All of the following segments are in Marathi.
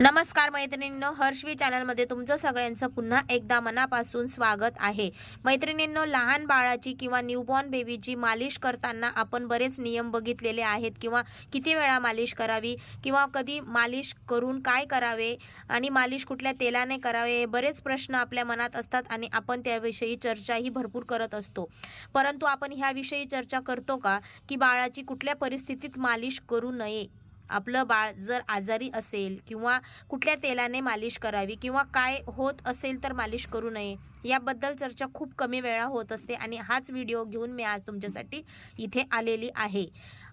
नमस्कार मैत्रिणींनो हर्षवी चॅनलमध्ये तुमचं सगळ्यांचं पुन्हा एकदा मनापासून स्वागत आहे. मैत्रिणींनो लहान बाळाची किंवा न्यूबॉर्न बेबीची मालिश करताना आपण बरेच नियम बघितलेले आहेत किंवा किती वेळा मालिश करावी किंवा कधी मालिश करून काय करावे आणि मालिश कुठल्या तेलाने करावे हे बरेच प्रश्न आपल्या मनात असतात आणि आपण त्याविषयी चर्चाही भरपूर करत असतो. परंतु आपण ह्याविषयी चर्चा करतो का की बाळाची कुठल्या परिस्थितीत मालिश करू नये? आपलं बाळ जर आजारी असेल किंवा कुठल्या तेलाने मालिश करावी किंवा काय होत असेल तर मालिश करू नये याबद्दल चर्चा खूप कमी वेळा होत असते आणि हाच व्हिडिओ घेऊन मी आज तुमच्यासाठी इथे आलेली आहे.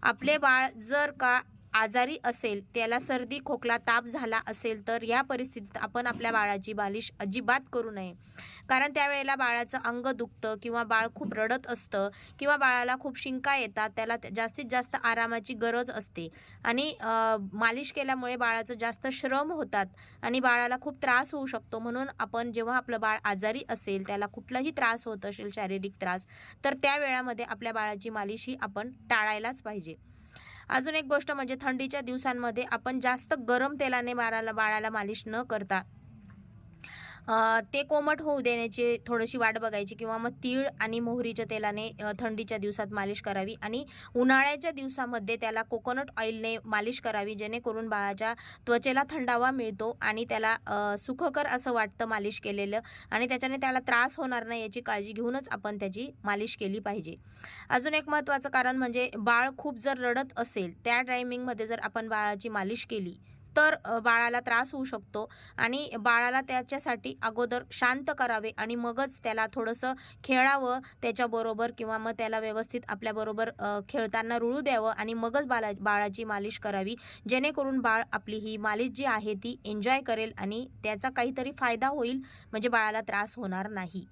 आपले बाळ जर का आजारी असेल त्याला सर्दी खोकला ताप झाला असेल तर या परिस्थितीत आपण आपल्या बाळाची मालिश अजिबात करू नये. कारण त्यावेळेला बाळाचं अंग दुखतं किंवा बाळ खूप रडत असतं किंवा बाळाला खूप शिंका येतात त्याला जास्तीत जास्त आरामाची गरज असते. आणि मालिश केल्यामुळे बाळाचं जास्त श्रम होतात आणि बाळाला खूप त्रास होऊ शकतो. म्हणून आपण जेव्हा आपलं बाळ आजारी असेल त्याला कुठलाही त्रास होत असेल शारीरिक त्रास तर त्या वेळामध्ये आपल्या बाळाची मालिश ही आपण टाळायलाच पाहिजे. अजून एक गोष्ट म्हणजे थंडीच्या दिवसांमध्ये आपण जास्त गरम तेलाने बाळाला बाळाला मालिश न करता ते कोमट होऊ देण्याची थोडीशी वाट बघायची किंवा मग तीळ आणि मोहरीच्या तेलाने थंडीच्या दिवसात मालिश करावी आणि उन्हाळ्याच्या दिवसामध्ये त्याला कोकोनट ऑइलने मालिश करावी जेणेकरून बाळाच्या त्वचेला थंडावा मिळतो आणि त्याला सुखकर असं वाटतं मालिश केलेलं आणि त्याच्याने त्याला त्रास होणार नाही याची काळजी घेऊनच आपण त्याची मालिश केली पाहिजे. अजून एक महत्त्वाचं कारण म्हणजे बाळ खूप जर रडत असेल त्या टायमिंगमध्ये जर आपण बाळाची मालिश केली तर बाळाला त्रास होऊ शकतो आणि बाळाला त्याच्यासाठी अगोदर शांत करावे आणि मगच त्याला थोडंसं खेळावं त्याच्याबरोबर किंवा मग त्याला व्यवस्थित आपल्याबरोबर खेळताना रुळू द्यावं आणि मगच बाळा बाळाची मालिश करावी. जेणेकरून बाळ आपली ही मालिश जी आहे ती एन्जॉय करेल आणि त्याचा काहीतरी फायदा होईल म्हणजे बाळाला त्रास होणार नाही.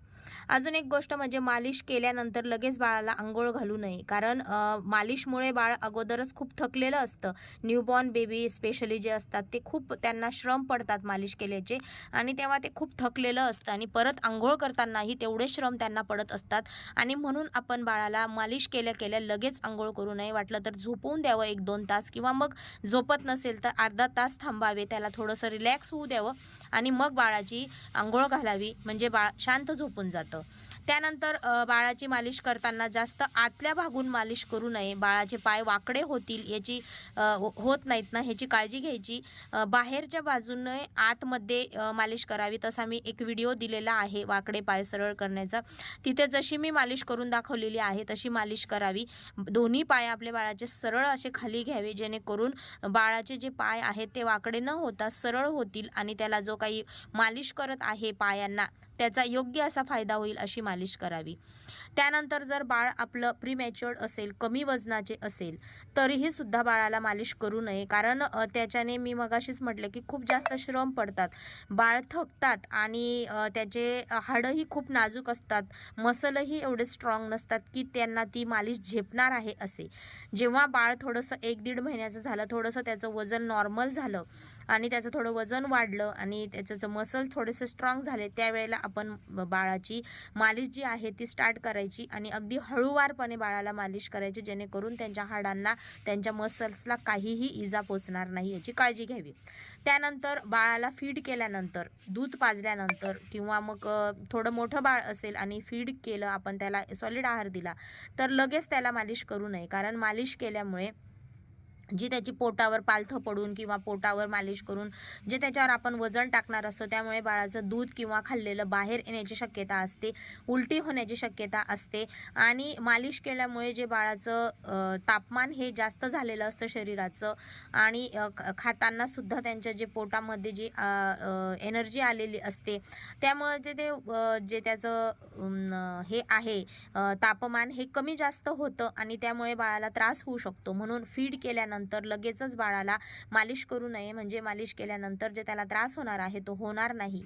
अजून एक गोष्ट म्हणजे मालिश केल्यानंतर लगेच बाळाला आंघोळ घालू नये. कारण मालिशमुळे बाळ अगोदरच खूप थकलेलं असतं. न्यूबॉर्न बेबी स्पेशली जे असतात ते खूप त्यांना श्रम पडतात मालिश केल्याचे. आणि तेव्हा ते खूप थकलेलं असतं आणि परत आंघोळ करतानाही तेवढे श्रम त्यांना पडत असतात. आणि म्हणून आपण बाळाला मालिश केल्या केल्या लगेच आंघोळ करू नये. वाटलं तर झोपवून द्यावं एक दोन तास किंवा मग झोपत नसेल तर अर्धा तास थांबावे. त्याला थोडंसं रिलॅक्स होऊ द्यावं. आणि मग बाळाची आंघोळ घालावी. म्हणजे बाळ शांत झोपून जातं. त्यानंतर बाळाची मालिश करताना जास्त आतल्या भागून मालिश करू नये. बाळाचे पाय वाकडे होतील याची हो, होत नाहीत ना ह्याची काळजी घ्यायची. बाहेरच्या बाजूने आतमध्ये मालिश करावी तसा मी एक व्हिडिओ दिलेला आहे वाकडे पाय सरळ करण्याचा. तिथे जशी मी मालिश करून दाखवलेली आहे तशी मालिश करावी. दोन्ही पाय आपले बाळाचे सरळ असे खाली घ्यावे जेणेकरून बाळाचे जे पाय आहेत ते वाकडे न होता सरळ होतील आणि त्याला जो काही मालिश करत आहे पायांना त्याचा योग्य असा फायदा होईल अशी मालिश करावी. त्यानंतर जर बाळ आपलं प्रीमॅच्युअर्ड असेल कमी वजनाचे असेल तरीही सुद्धा बाळाला मालिश करू नये. कारण त्याच्याने मी मगाशीच म्हटलं की खूप जास्त श्रम पडतात. बाळ थकतात आणि त्याचे हाडंही खूप नाजूक असतात. मसलही एवढे स्ट्रॉंग नसतात की त्यांना ती मालिश झेपणार आहे असे. जेव्हा बाळ थोडंसं एक दीड महिन्याचं झालं थोडंसं त्याचं वजन नॉर्मल झालं आणि त्याचं थोडं वजन वाढलं आणि त्याचं मसल थोडेसे स्ट्रॉंग झाले त्यावेळेला आपण बाळाची मालिश जी आहे ती स्टार्ट करायची आणि अगदी हळूवारपणे बाळाला मालिश करायची जेणेकरून त्यांच्या हाडांना त्यांच्या मसल्सला काहीही इजा पोचणार नाही याची काळजी घ्यावी. त्यानंतर बाळाला फीड केल्यानंतर दूध पाजल्यानंतर किंवा मग थोडं मोठं बाळ असेल आणि फीड केलं आपण त्याला सॉलिड आहार दिला तर लगेच त्याला मालिश करू नये. कारण मालिश केल्यामुळे जी त्याची पोटावर पालथं पडून किंवा पोटावर मालिश करून जे त्याच्यावर आपण वजन टाकणार असतो त्यामुळे बाळाचं दूध किंवा खाल्लेलं बाहेर येण्याची शक्यता असते उलटी होण्याची शक्यता असते आणि मालिश केल्यामुळे जे बाळाचं तापमान हे जास्त झालेलं असतं शरीराचं आणि खाताना सुद्धा त्यांच्या जे पोटामध्ये जी एनर्जी आलेली असते त्यामुळे जे ते जे त्याचं हे आहे तापमान हे कमी जास्त होतं आणि त्यामुळे बाळाला त्रास होऊ शकतो म्हणून फीड केल्यानंतर लगेचच बाळाला मालिश करू नये. म्हणजे मालिश केल्यानंतर जे त्याला त्रास होणार आहे तो होणार नाही.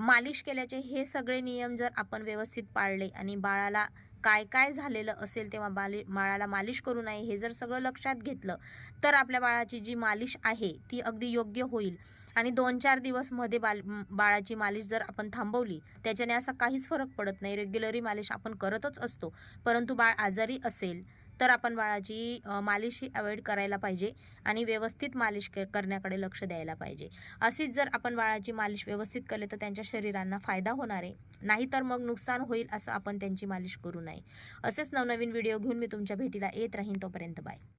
मालिश केल्याचे हे सगळे नियम जर आपण व्यवस्थित पाळले आणि बाळाला काय काय झालेलं असेल तेव्हा बाली बाळाला मालिश करू नये हे जर सगळं लक्षात घेतलं तर आपल्या बाळाची जी मालिश आहे ती अगदी योग्य होईल. आणि दोन चार दिवसमध्ये बाल बाळाची मालिश जर आपण थांबवली त्याच्याने असा काहीच फरक पडत नाही. रेग्युलरी मालिश आपण करतच असतो. परंतु बाळ आजारी असेल तर आपण बाळाची मालिश ही अवॉइड करायला पाहिजे आणि व्यवस्थित मालिश क- करण्याकडे लक्ष द्यायला पाहिजे. अशीच जर आपण बाळाची मालिश व्यवस्थित केली तर त्यांच्या शरीरांना फायदा होणार आहे. नाहीतर मग नुकसान होईल असं आपण त्यांची मालिश करू नये. असेच नवनवीन व्हिडिओ घेऊन मी तुमच्या भेटीला येत राहीन. तोपर्यंत बाय